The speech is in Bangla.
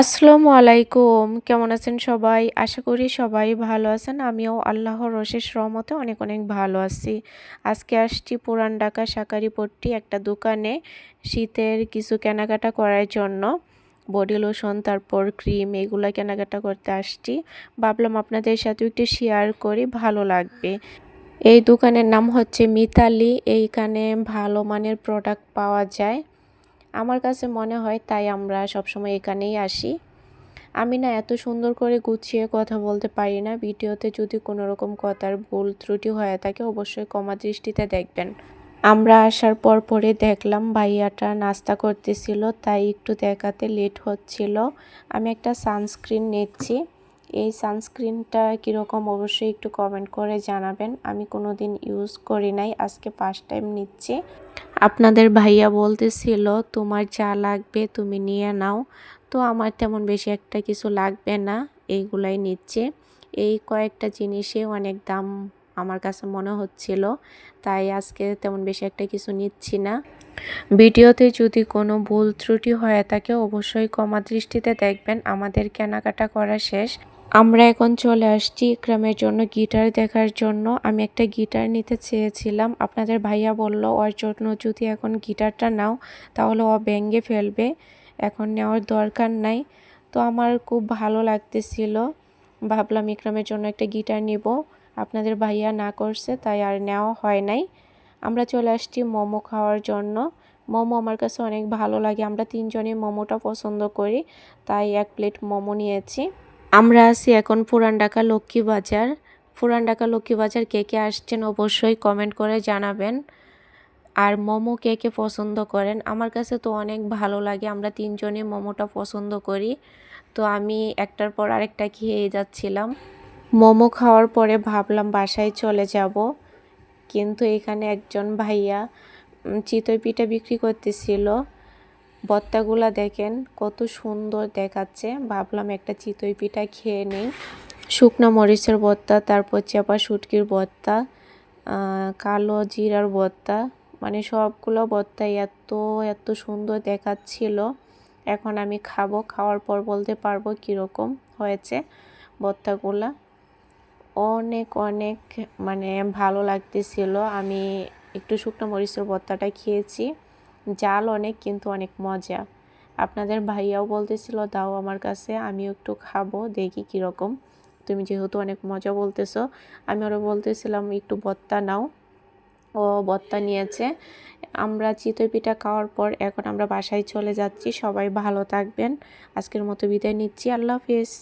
আসসালামু আলাইকুম। কেমন আছেন সবাই? আশা করি সবাই ভালো আছেন। আমিও আল্লাহর রশেষ রহমতে অনেক অনেক ভালো আছি। আজকে আসছি পুরান ডাকা ঢাকা শাকারিপট্টি একটা দোকানে শীতের কিছু কেনাকাটা করার জন্য। বডি লোশন, তারপর ক্রিম এগুলো কেনাকাটা করতে আসছি। ভাবলাম আপনাদের সাথে একটু শেয়ার করি, ভালো লাগবে। এই দোকানের নাম হচ্ছে মিতালি। এইখানে ভালো মানের প্রোডাক্ট পাওয়া যায়। আমার কাছে মনে হয় তাই আমরা সবসময় এখানেই আসি। আমি না এত সুন্দর করে গুছিয়ে কথা বলতে পারি না। ভিডিওতে যদি কোনো রকম কথার ভুল ত্রুটি হয়ে থাকে অবশ্যই কমা দৃষ্টিতে দেখবেন। আমরা আসার পর পরে দেখলাম ভাইয়াটা নাস্তা করতেছিল, তাই একটু দেখাতে লেট হচ্ছিল। আমি একটা সানস্ক্রিন নিচ্ছি। এই সানস্ক্রিনটা কীরকম অবশ্যই একটু কমেন্ট করে জানাবেন। আমি কোনো দিন ইউজ করি নাই, আজকে ফার্স্ট টাইম নিচ্ছি। আপনাদের ভাইয়া বলতেছিল, তোমার যা লাগবে তুমি নিয়ে নাও। তো আমার তেমন বেশি একটা কিছু লাগবে না, এইগুলাই নিচ্ছে। এই কয়েকটা জিনিসে অনেক দাম আমার কাছে মনে হচ্ছিল, তাই আজকে তেমন বেশি একটা কিছু নিচ্ছি না। ভিডিওতে যদি কোনো ভুল ত্রুটি হয়ে থাকে, অবশ্যই কমা দৃষ্টিতে দেখবেন। আমাদের কেনাকাটা করা শেষ। আমরা এখন চলে আসছি ইকরামের জন্য গিটার দেখার জন্য। আমি একটা গিটার নিতে চেয়েছিলাম। আপনাদের ভাইয়া বলল, ওর জন্য যদি এখন গিটারটা নাও, তাহলে ও ভেঙে ফেলবে। এখন নেওয়ার দরকার নাই। তো আমার খুব ভালো লাগতেছিল। ভাবলাম ইকরামের জন্য একটা গিটার নিব। আপনাদের ভাইয়া না করছে, তাই আর নেওয়া হয় নাই। আমরা চলে আসছি মোমো খাওয়ার জন্য। মোমো আমার কাছে অনেক ভালো লাগে। আমরা তিনজনই মোমোটা পছন্দ করি, তাই এক প্লেট মোমো নিয়েছি। আমরা আছি এখন পুরান ঢাকা লক্ষ্মী বাজার। পুরান ঢাকা লক্ষ্মী বাজার কে কে আসছেন অবশ্যই কমেন্ট করে জানাবেন। আর মোমো কে কে পছন্দ করেন, আমার কাছে তো অনেক ভালো লাগে, আমরা তিনজনে মোমোটা পছন্দ করি। তো আমি একটার পর আরেকটা খেয়ে যাচ্ছিলাম। মোমো খাওয়ার পরে ভাবলাম বাসায় চলে যাব, কিন্তু এখানে একজন ভাইয়া চিতই পিঠা বিক্রি করতেছিল। বত্তাগুলা দেখেন, কত সুন্দর দেখাচ্ছে। ভাবলাম একটা চিতই পিঠা খেয়ে নেই। শুকনো মরিচের বত্তা, তারপর চাপা শুটকির বত্তা কালো জিরার বত্তা মানে সবগুলো বত্তা এত এত সুন্দর দেখাচ্ছিল। এখন আমি খাব, খাওয়ার পর বলতে পারব কীরকম হয়েছে বত্তাগুলা। অনেক অনেক মানে ভালো লাগতেছিল। আমি একটু শুকনো মরিচের বত্তাটা খেয়েছি। জাল অনেক কিন্তু অনেক মজা। আপনাদের ভাইয়াও বলতেছিল, দাও আমার কাছে, আমিও একটু খাব, দেখি কীরকম তুমি যেহেতু অনেক মজা বলতেছো, আমি ওরা বলতেছিলাম, একটু বত্তা নাও। ও বত্তা নিয়েছে। আমরা চিতই পিঠা খাওয়ার পর এখন আমরা বাসায় চলে যাচ্ছি। সবাই ভালো থাকবেন। আজকের মতো বিদায় নিচ্ছি। আল্লাহ হাফিজ।